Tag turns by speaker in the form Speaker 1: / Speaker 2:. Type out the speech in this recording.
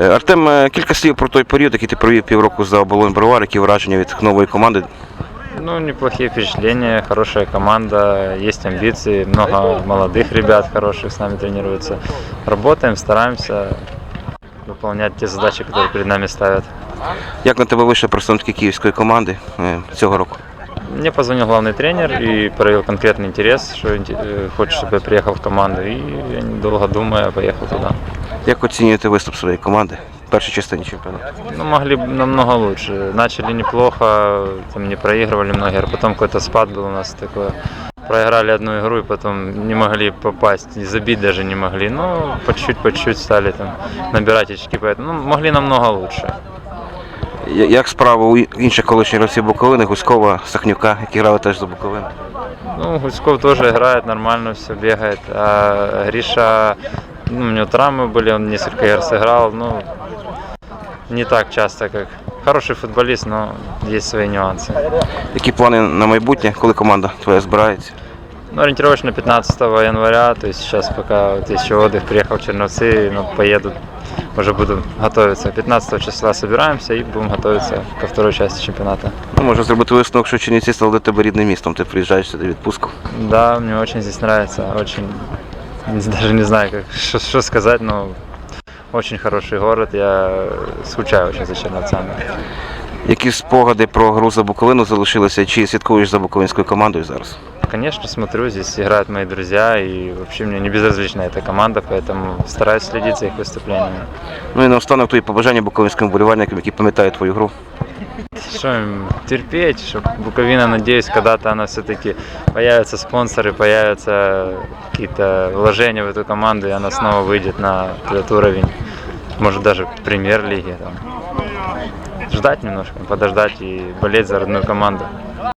Speaker 1: Е, Артем, е, кілька слів про той період, який ти провів півроку за оболонь Бровар, які враження від нової команди.
Speaker 2: Ну, неплохие впечатления, хорошая команда, есть амбиции, много молодых ребят хороших с нами тренируются. Работаем, стараемся выполнять те задачи, которые перед нами ставят.
Speaker 1: Як на тебе вийшли представники київської команди е, цього року?
Speaker 2: Мне позвонил главный тренер и проявил конкретный интерес, что э, хочет, чтобы я приехал в команду. И я недолго думая, поехал туда.
Speaker 1: Як оцінюєте виступ своєї команди в першій частині чемпіонату?
Speaker 2: Ну, могли бы намного лучше. Начали неплохо, там не проигрывали многие, а потом какой-то спад был у нас такой. Проиграли одну игру и потом не могли попасть, и забить даже не могли. Ну, по чуть-чуть, по чуть-чуть стали там набирать очки, поэтому ну, могли намного лучше.
Speaker 1: Я- Як справа у інших колишніх гравців Буковини, Гуськова, Сахнюка, які грали теж за Буковину?
Speaker 2: Ну, Гуськов тоже играет нормально, все бегает. А Гриша, ну, у него травмы были, он несколько игр сыграл, ну, не так часто, как хороший футболист, но есть свои нюансы.
Speaker 1: Які плани на майбутнє, коли команда твоя збирається?
Speaker 2: Ну, ориентировочно 15 января, то есть сейчас пока вот еще отдых, приехал в Черновцы, ну, поеду, уже буду готовиться. 15 числа собираемся и будем готовиться ко второй части чемпионата.
Speaker 1: Ну, можна зробити висновок, що Чернівці стали для тебе рідним містом. Ти приїжджаєш сюди в відпустку.
Speaker 2: Да, мне очень здесь нравится, очень, даже не знаю, как, что, что сказать, но очень хороший город, я скучаю очень за Черновцами.
Speaker 1: Які спогади про гру за Буковину залишилися? Чи слідкуєш за буковинською командою зараз?
Speaker 2: Конечно, смотрю, здесь играют мои друзья, и вообще мне не безразлична эта команда, поэтому стараюсь следить за их выступлениями.
Speaker 1: Ну і наостанок твої побажання буковинським вболівальникам, які пам'ятають твою гру.
Speaker 2: Что им терпеть, чтобы Буковина, надеюсь, когда-то она все-таки появятся спонсоры, появятся какие-то вложения в эту команду, и она снова выйдет на этот уровень, может даже премьер-лиги. Ждать немножко, подождать и болеть за родную команду.